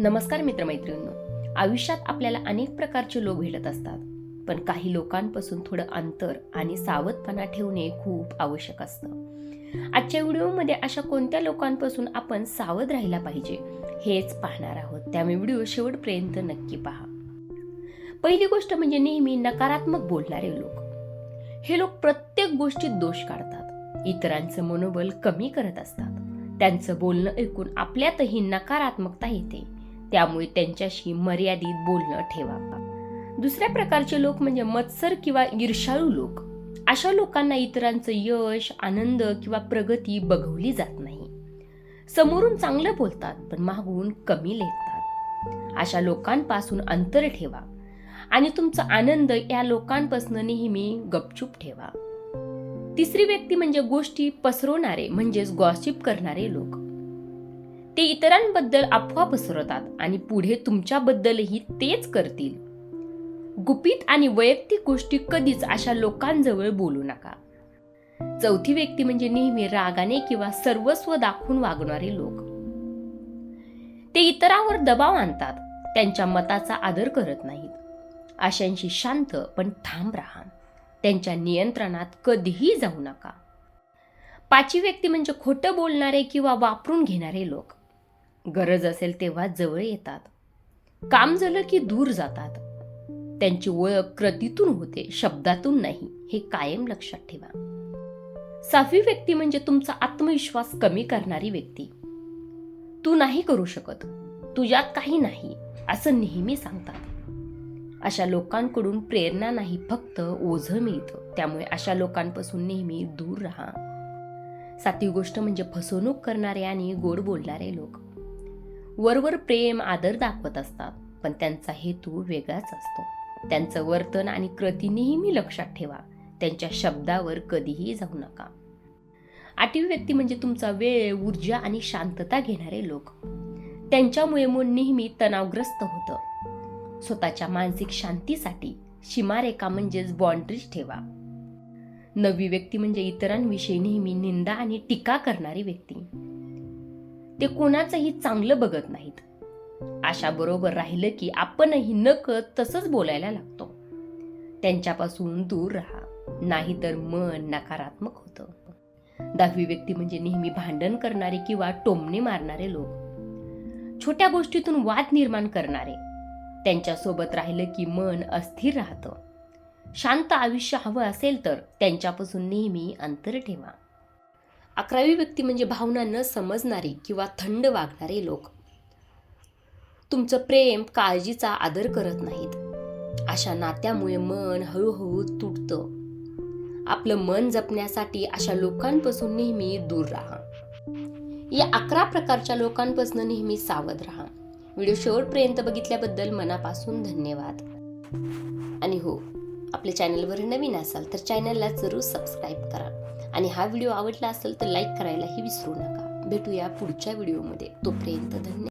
नमस्कार मित्रमैत्रिणींनो. आयुष्यात आपल्याला अनेक प्रकारचे लोक भेटत असतात. पण काही लोकांपासून थोडं अंतर आणि सावधपणा ठेवणे खूप आवश्यक असतं. आजच्या व्हिडिओमध्ये अशा कोणत्या लोकांपासून आपण सावध राहिला पाहिजे हेच पाहणार आहोत. त्यामुळे व्हिडिओ शेवटपर्यंत नक्की पहा. पहिली गोष्ट म्हणजे नेहमी नकारात्मक बोलणारे लोक. हे लोक प्रत्येक गोष्टीत दोष काढतात. इतरांचं मनोबल कमी करत असतात. त्यांचं बोलणं ऐकून आपल्यातही नकारात्मकता येते. त्यामुळे त्यांच्याशी मर्यादित बोलणं ठेवा. दुसऱ्या प्रकारचे लोक म्हणजे मत्सर किंवा ईर्षाळू लोक. अशा लोकांना इतरांचं यश आनंद किंवा प्रगती बघवली जात नाही. समोरून चांगलं बोलतात पण मागून कमी लेखतात. अशा लोकांपासून अंतर ठेवा. आणि तुमचा आनंद या लोकांपासून नेहमी गपचूप ठेवा. तिसरी व्यक्ती म्हणजे गोष्टी पसरवणारे म्हणजेच गॉसिप करणारे लोक. ते इतरांबद्दल अफवा पसरवतात आणि पुढे तुमच्याबद्दलही तेच करतील. गुपित आणि वैयक्तिक गोष्टी कधीच अशा लोकांजवळ बोलू नका. चौथी व्यक्ती म्हणजे नेहमी रागाने किंवा सर्वस्व दाखवून वागणारे लोक. ते इतरांवर दबाव आणतात त्यांच्या मताचा आदर करत नाहीत. अशांशी शांत पण ठाम राहा. त्यांच्या नियंत्रणात कधीही जाऊ नका. पाचवी व्यक्ती म्हणजे खोटं बोलणारे किंवा वापरून घेणारे लोक. गरज असेल तेव्हा जवळ येतात. काम झालं की दूर जातात. त्यांची ओळख कृतीतून होते शब्दातून नाही हे कायम लक्षात ठेवा. सहावी व्यक्ती म्हणजे तुमचा आत्मविश्वास कमी करणारी व्यक्ती. तू नाही करू शकत तुझ्यात काही नाही असं नेहमी सांगतात. अशा लोकांकडून प्रेरणा नाही फक्त ओझं मिळतं. त्यामुळे अशा लोकांपासून नेहमी दूर राहा. सातवी गोष्ट म्हणजे फसवणूक करणारे आणि गोड बोलणारे लोक. वरवर प्रेम आदर दाखवत असतात पण त्यांचा हेतू वेगळाच असतो. त्यांचं वर्तन आणि कृती नेहमी लक्षात ठेवा. त्यांच्या शब्दावर कधीही जाऊ नका. आठवी व्यक्ती म्हणजे तुमचा वेळ ऊर्जा आणि शांतता घेणारे लोक. त्यांच्यामुळे मन नेहमी तणावग्रस्त होतं. स्वतःच्या मानसिक शांतीसाठी सीमारेखा म्हणजेच बाउंड्रीज ठेवा. नवी व्यक्ती म्हणजे इतरांविषयी नेहमी निंदा आणि टीका करणारी व्यक्ती. ते कोणाचंही चांगलं बघत नाहीत. अशा बरोबर राहिलं की आपणही नकळत तसंच बोलायला लागतो. त्यांच्यापासून दूर राहा नाहीतर मन नकारात्मक होतं. दहावी व्यक्ती म्हणजे नेहमी भांडण करणारे किंवा टोमणे मारणारे लोक. छोट्या गोष्टीतून वाद निर्माण करणारे. त्यांच्यासोबत राहिलं की मन अस्थिर राहतं. शांत आयुष्य हवं असेल तर त्यांच्यापासून नेहमी अंतर ठेवा. अकरावी व्यक्ती म्हणजे भावना न समजणारी किंवा थंड वागणारे लोक. तुमचं प्रेम काळजीचा आदर करत नाहीत. अशा नात्यामुळे मन हळूहळू तुटतं. आपलं मन जपण्यासाठी अशा लोकांपासून नेहमी दूर राहा. या अकरा प्रकारच्या लोकांपासून नेहमी सावध राहा. व्हिडिओ शेवटपर्यंत बघितल्याबद्दल मनापासून धन्यवाद. आणि हो आपल्या चॅनलवर नवीन असाल तर चॅनलला जरूर सबस्क्राईब करा. आणि हा व्हिडिओ आवडला असेल तर लाईक करायलाही विसरू नका. भेटूया पुढच्या व्हिडिओमध्ये. तोपर्यंत धन्यवाद.